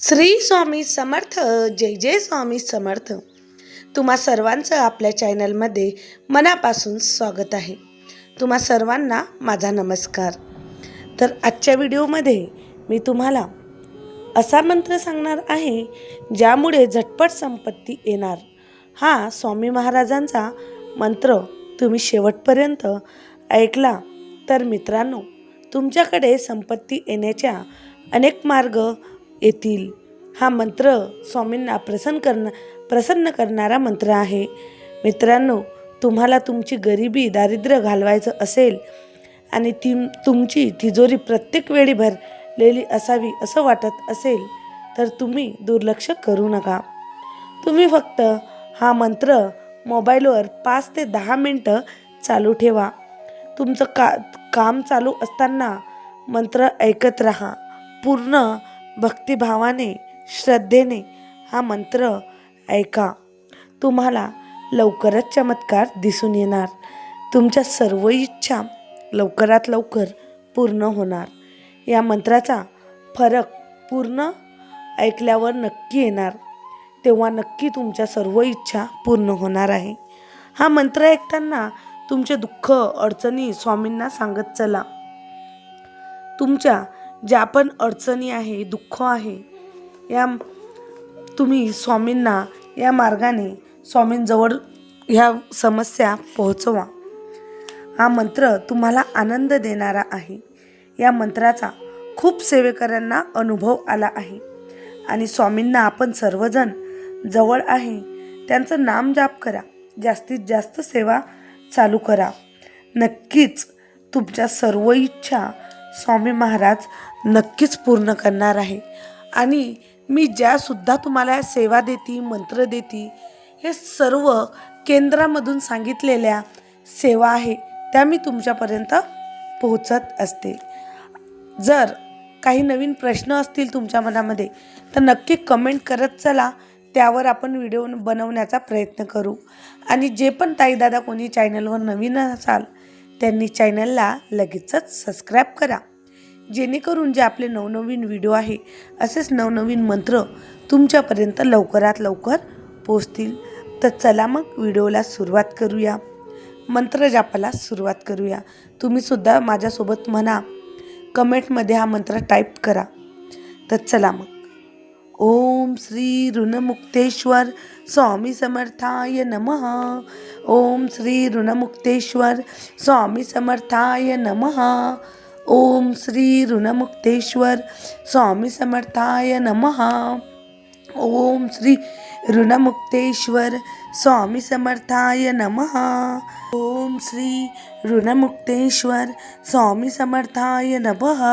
श्री स्वामी समर्थ जय जय स्वामी समर्थ. तुम्हा सर्वांचं आपल्या चॅनलमध्ये मनापासून स्वागत आहे. तुम्हा सर्वांना माझा नमस्कार. तर आजच्या व्हिडिओमध्ये मी तुम्हाला असा मंत्र सांगणार आहे ज्यामुळे झटपट संपत्ती येणार. हा स्वामी महाराजांचा मंत्र तुम्ही शेवटपर्यंत ऐकला तर मित्रांनो तुमच्याकडे संपत्ती येण्याच्या अनेक मार्ग येतील. हा मंत्र स्वामींना प्रसन्न करणं प्रसन्न करणारा मंत्र आहे. मित्रांनो तुम्हाला तुमची गरिबी दारिद्र्य घालवायचं असेल आणि ती तुमची तिजोरी प्रत्येक वेळी भरलेली असावी असं वाटत असेल तर तुम्ही दुर्लक्ष करू नका. तुम्ही फक्त हा मंत्र मोबाईलवर पाच ते दहा मिनटं चालू ठेवा. तुमचं का काम चालू असताना मंत्र ऐकत राहा. पूर्ण भक्तिभावाने श्रद्धेने हा मंत्र ऐका. तुम्हाला लवकरच चमत्कार दिसून येणार. तुमच्या सर्व इच्छा लवकरात लवकर पूर्ण होणार. या मंत्राचा फरक पूर्ण ऐकल्यावर नक्की येणार. तेव्हा नक्की तुमच्या सर्व इच्छा पूर्ण होणार आहे. हा मंत्र ऐकताना तुमचे दुःख अडचणी स्वामींना सांगत चला. तुमच्या ज्या पण अडचणी आहे दुःख आहे या तुम्ही स्वामींना या मार्गाने स्वामींजवळ ह्या समस्या पोहोचवा. हा मंत्र तुम्हाला आनंद देणारा आहे. या मंत्राचा खूप सेवेकऱ्यांना अनुभव आला आहे. आणि स्वामींना आपण सर्वजण जवळ आहे त्यांचं नाम जाप करा. जास्तीत जास्त सेवा चालू करा. नक्कीच तुमच्या सर्व इच्छा स्वामी महाराज नक्कीच पूर्ण करणार आहे. आणि मी ज्यासुद्धा तुम्हाला सेवा देती मंत्र देती हे सर्व केंद्रामधून सांगितलेल्या सेवा आहे त्या मी तुमच्यापर्यंत पोहोचत असते. जर काही नवीन प्रश्न असतील तुमच्या मनामध्ये तर नक्की कमेंट करत चला त्यावर आपण व्हिडिओ बनवण्याचा प्रयत्न करू. आणि जे पण ताईदादा कोणी चॅनलवर नवीन असाल त्यांनी चॅनलला लगेचच सबस्क्राईब करा. जेणेकरून जे आपले नवनवीन व्हिडिओ आहे असेच नवनवीन मंत्र तुमच्यापर्यंत लवकरात लवकर पोचतील तर चला मग व्हिडिओला सुरुवात करूया. मंत्र जापाला सुरुवात करूया. तुम्हीसुद्धा माझ्यासोबत म्हणा. कमेंटमध्ये हा मंत्र टाईप करा. तर चला मग. ओम श्री ऋणमुक्तेश्वर स्वामी समर्थाय नमः। ओम श्री ऋणमुक्तेश्वर स्वामी समर्थाय नमः। ओम श्री ऋणमुक्तेश्वर स्वामी समर्थाय नमः। ओम श्री ऋणमुक्तेश्वर स्वामी समर्थाय नमः। ओम श्री ऋणमुक्तेश्वर स्वामी समर्थाय नमः।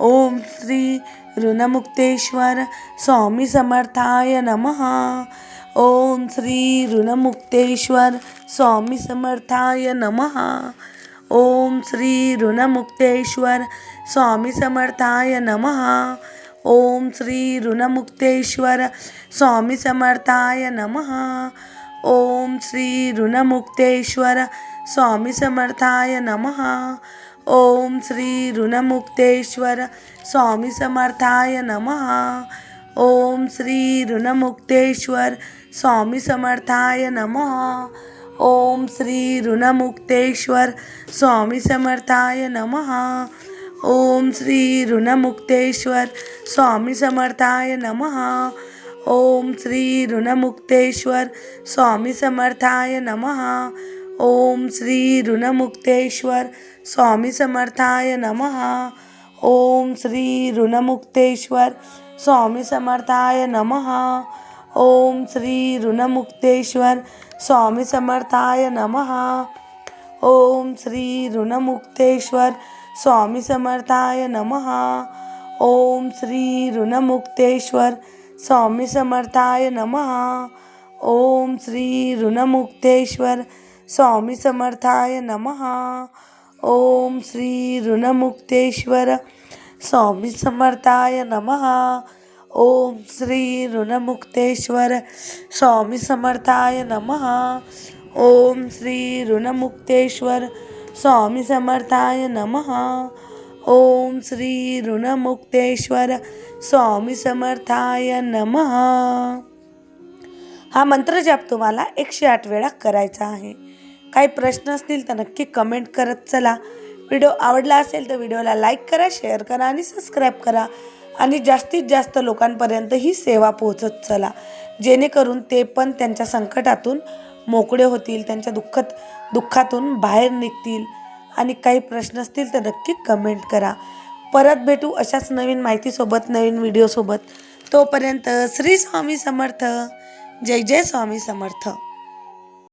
ओम श्री ऋणमुक्तेश्वर स्वामी समर्थाय नमः। ओम श्री ऋणमुक्तेश्वर स्वामी समर्थाय नमः। ओम श्री ऋणमुक्तेश्वर स्वामी समर्थाय नमः। ओम श्री ऋणमुक्तेश्वर स्वामी समर्थाय नमः। ओम श्री ऋणमुक्तेश्वर स्वामी समर्थाय नमः। ओम श्री ऋणमुक्तेश्वर स्वामी समर्थाय नमः। ओम श्री ऋणमुक्तेश्वर स्वामी समर्थाय नमः। ओम श्री ऋणमुक्तेश्वर स्वामी समर्थाय नमः। ओम श्री ऋणमुक्तेश्वर स्वामी समर्थाय नमः। ओम श्री ऋणमुक्तेश्वर स्वामी समर्थाय नमः। ओम श्री ऋणमुक्तेश्वर स्वामी समर्थाय नमः. ओम श्री ऋणमुक्तेश्वर. स्वामी समर्थाय नमः. ओम श्री ऋणमुक्तेश्वर. स्वामी समर्थाय नमः. ओम श्री ऋणमुक्तेश्वर. स्वामी समर्थाय नमः. ओम श्री ऋणमुक्तेश्वर. स्वामी समर्थाय नमः. ओम श्री ऋणमुक्तेश्वर. स्वामी समर्थाय नमः. ओम श्री ऋणमुक्तेश्वर स्वामी समर्थाय नमः। ओम श्री ऋणमुक्तेश्वर स्वामी समर्थाय नमः। ओम श्री ऋणमुक्तेश्वर स्वामी समर्थाय नमः। ओम श्री ऋणमुक्तेश्वर स्वामी समर्थाय नमः। हा मंत्र जाप तुम्हाला एकशे आठ वेळा करायचा आहे. काही प्रश्न असतील तर नक्की कमेंट करत चला. व्हिडिओ आवडला असेल तर व्हिडिओला लाईक करा शेअर करा आणि सबस्क्राईब करा. आणि जास्तीत जास्त लोकांपर्यंत ही सेवा पोहोचत चला. जेणेकरून ते पण त्यांच्या संकटातून मोकळे होतील त्यांच्या दुःखत दुःखातून बाहेर निघतील. आणि काही प्रश्न असतील तर नक्की कमेंट करा. परत भेटू अशाच नवीन माहितीसोबत नवीन व्हिडिओसोबत तोपर्यंत श्री स्वामी समर्थ. जय जय स्वामी समर्थ.